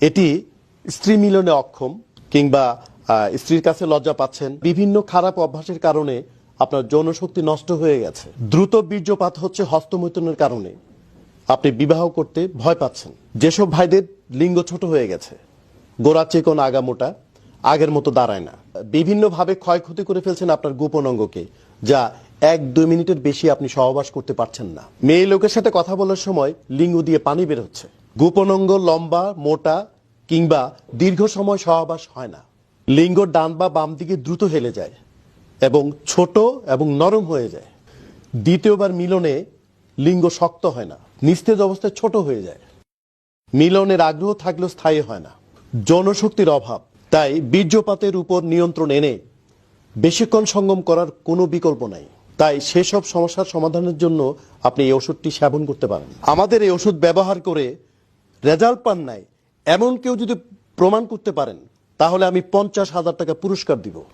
এটি স্ত্রী মিলনে অক্ষম কিংবা স্ত্রীর কাছে লজ্জা পাচ্ছেন। বিভিন্ন খারাপ অভ্যাসের কারণে আপনার যৌন শক্তি নষ্ট হয়ে গেছে। দ্রুত বীর্যপাত হচ্ছে হস্তমৈথুনের কারণে। আপনি বিবাহ করতে ভয় পাচ্ছেন। যেসব ভাইদের লিঙ্গ ছোট হয়ে গেছে, গোড়া চেকন আগামোটা আগের মতো দাঁড়ায় না। বিভিন্নভাবে ক্ষয়ক্ষতি করে ফেলছেন আপনার গোপন অঙ্গকে, যা এক দুই মিনিটের বেশি আপনি সহবাস করতে পারছেন না। মেয়ে লোকের সাথে কথা বলার সময় লিঙ্গ দিয়ে পানি বের হচ্ছে। গোপন অঙ্গ লম্বা, মোটা কিংবা দীর্ঘ সময় সহবাস হয় না। লিঙ্গ ডান বা বাম দিকে দ্রুত হেলে যায় এবং ছোট এবং নরম হয়ে যায়। দ্বিতীয়বার মিলনে লিঙ্গ শক্ত হয় না, নিস্তেজ অবস্থায় ছোট হয়ে যায়। মিলনের আগ্রহ থাকলেও স্থায়ী হয় না জনশক্তির অভাব। তাই বীর্যপাতের উপর নিয়ন্ত্রণ এনে বেশিক্ষণ সঙ্গম করার কোনো বিকল্প নাই। তাই সেসব সমস্যার সমাধানের জন্য আপনি এই ওষুধটি সেবন করতে পারেন। আমাদের এই ওষুধ ব্যবহার করে রেজাল্ট পান নাই। এমন কেউ যদি প্রমাণ করতে পারেন, তাহলে আমি পঞ্চাশ হাজার টাকা পুরস্কার দিব।